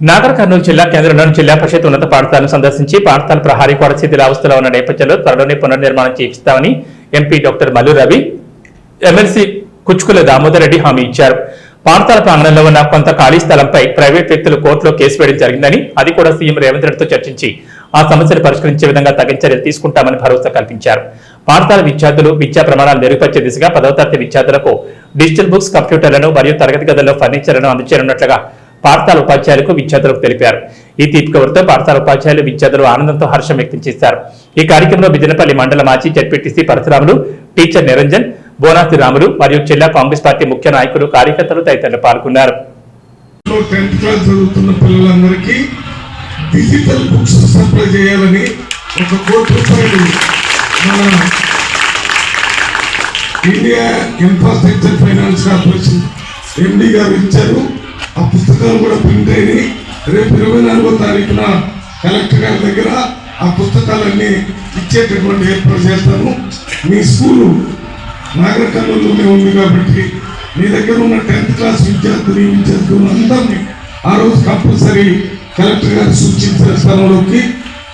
నాగర్ కర్నూలు జిల్లా కేంద్రంలోని జిల్లా పరిషత్ ఉన్నత పాఠశాలను సందర్శించి పాఠశాల ప్రహారీ కూడా శిథిలావస్థలో ఉన్న నేపథ్యంలో త్వరలోనే పునర్నిర్మాణం చేయిస్తామని MP doctor Mallu Ravi MLC Kuchukula Damodar Reddy హామీ ఇచ్చారు. పాఠశాల ప్రాంగణంలో ఉన్న కొంత ఖాళీ స్థలంపై ప్రైవేట్ వ్యక్తులు కోర్టులో కేసు వేయడం జరిగిందని అది కూడా సీఎం రేవంత్ రెడ్డితో చర్చించి ఆ సమస్యను పరిష్కరించే విధంగా తగిన చర్యలు తీసుకుంటామని భరోసా కల్పించారు. పాఠశాల విద్యార్థులు విద్యా ప్రమాణాలు మెరుగుపరిచే దిశగా పదవ తరగతి విద్యార్థులకు డిజిటల్ బుక్స్ కంప్యూటర్లను మరియు తరగతి గదుల్లో ఫర్నిచర్లను అందజేయనున్నట్లుగా పాఠశాల ఉపాధ్యాయులకు విద్యార్థులకు తెలిపారు. ఈ తీపి కవర్తో పాఠశాల ఉపాధ్యాయులు విద్యార్థులు ఆనందంతో హర్షం వ్యక్తం చేశారు. ఈ కార్యక్రమంలో బిజినపల్లి మండల మాజీ జడ్పీటీసీ పరశురాములు టీచర్ నిరంజన్ బోనాతి రాములు మరియు జిల్లా కాంగ్రెస్ పార్టీ ముఖ్య నాయకులు కార్యకర్తలు తదితరులు పాల్గొన్నారు. టెన్త్ క్లాస్ చదువుతున్న పిల్లలందరికీ డిజిటల్ బుక్స్ సప్లై చేయాలని ఒక కోటి రూపాయలు మన India infrastructure finance corporation MD గారు ఇచ్చారు. ఆ పుస్తకాలు కూడా ప్రింట్ అయినాయి రేపు ఇరవై నాలుగో తారీఖున కలెక్టర్ గారి దగ్గర ఆ పుస్తకాలన్నీ ఇచ్చేటటువంటి ఏర్పాటు చేస్తాను. మీ స్కూలు నాగర ఉంది కాబట్టి మీ దగ్గర ఉన్న టెన్త్ క్లాస్ విద్యార్థులు విద్యార్థులు అందరినీ ఆ రోజు కంపల్సరీ కలెక్టర్ గారు సూచించిన స్థలంలోకి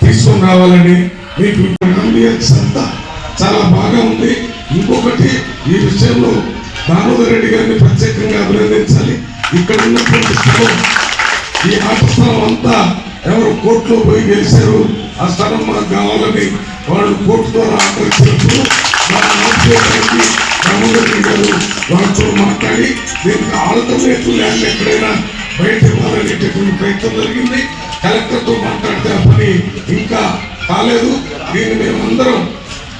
తీసుకొని రావాలని మీకు అంబియన్స్ అంతా చాలా బాగా ఉంది. ఇంకొకటి ఈ విషయంలో దామోదర్ రెడ్డి గారిని ప్రత్యేకంగా అభినందించాలి ఇక్కడ ఉన్నటువంటి స్థలం ఈ ఆట స్థలం అంతా ఎవరు కోర్టులో పోయి గెలిచారు ఆ స్థలం మనకు కావాలని వాళ్ళు కోర్టు ద్వారా ఆకరించినప్పుడు మన ఆర్టీఓ గారికి దామోదర్ గారు వాళ్ళతో మాట్లాడి దీనికి ఆల్టర్నేటివ్ ల్యాండ్ ఎక్కడైనా బయట ఇవ్వాలనేటటువంటి ప్రయత్నం జరిగింది కలెక్టర్తో మాట్లాడితే ఆ పని ఇంకా కాలేదు దీన్ని మేమందరం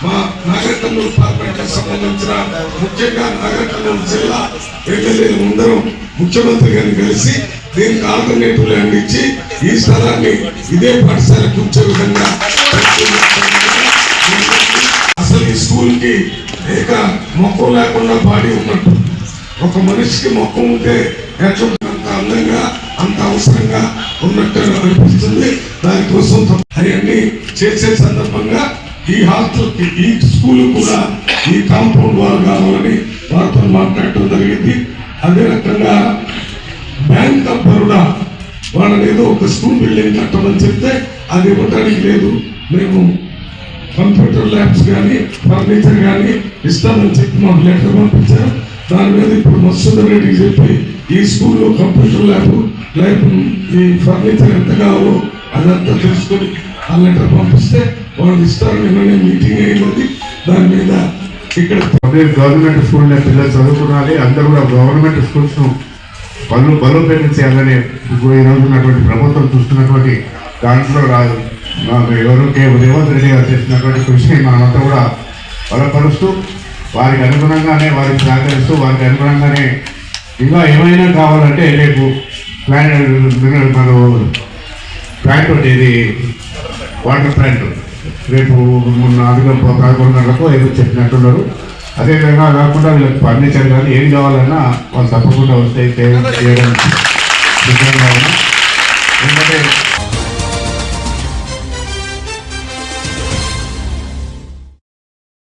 మా నాగర కర్నూలు పార్లమెంట్ సంబంధించిన ముఖ్యంగా నాగర కర్నూలు జిల్లా ఎమ్మెల్యేలు అందరం ముఖ్యమంత్రి గారిని కలిసి దీనికి ఆల్టర్నేటివ్ ల్యాండ్ ఇచ్చి ఈ స్థలాన్ని ఇదే పాఠశాలకు ఉంచే విధంగా అసలు ఈ స్కూల్కి లేక ఏక మొక్కం లేకుండా బాడీ ఉన్నట్టు. ఒక మనిషికి మొక్కం ఉంటే ఎట్లుంటుంది అంత అందంగా అంత అవసరంగా ఉన్నట్టు అనిపిస్తుంది. దానికోసం అవన్నీ చేసే సందర్భంగా ఈ హాస్పిటల్ ఈ స్కూల్ కూడా ఈ కాంపౌండ్ వాల్ కావాలని వారితో మాట్లాడటం జరిగింది. అదే రకంగా బ్యాంక్ ఆఫ్ బరోడా వాళ్ళని ఏదో ఒక స్కూల్ బిల్డింగ్ కట్టమని చెప్తే అది ఇవ్వడానికి లేదు. మేము కంప్యూటర్ ల్యాబ్స్ కానీ ఫర్నిచర్ కానీ ఇస్తామని చెప్పి మాకు లెటర్ పంపించారు. దాని మీద ఇప్పుడు మసూదర్ రెడ్డికి చెప్పి ఈ స్కూల్లో కంప్యూటర్ ల్యాబ్ లైఫ్ ఈ ఫర్నిచర్ ఎంత కావాలో అదంతా తెలుసుకొని అలా పంపిస్తే వాళ్ళు ఇస్తారు నిన్ననే మీటింగ్ అయినది. దాని మీద ఇక్కడ గవర్నమెంట్ స్కూల్లో పిల్లలు చదువుకోవాలి అందరూ కూడా గవర్నమెంట్ స్కూల్స్ బలు బలోపేతం చేయాలని ఇప్పుడు ఉన్నటువంటి ప్రభుత్వం చూస్తున్నటువంటి దాంట్లో రాదు. మాకు ఎవరు కే- రేవంత్ రెడ్డి గారు చేసినటువంటి కృషిని మనమంతా కూడా బలపరుస్తూ వారికి అనుగుణంగానే వారికి సహకరిస్తూ వారికి అనుగుణంగానే ఇంకా ఏమైనా కావాలంటే రేపు ప్లాన్ మనం ప్లాంట్ ఒకటి ఇది వాటర్ ప్లాంట్ రేపు మొన్న అదిగా పదకొండు గంటలకు ఏదో చెప్పినట్టున్నారు. అదేవిధంగా కాకుండా వీళ్ళకి ఫర్నిచర్ కానీ ఏం కావాలన్నా వాళ్ళు తప్పకుండా వస్తే చేయడం సిద్ధంగా ఉన్నాం. ఎందుకంటే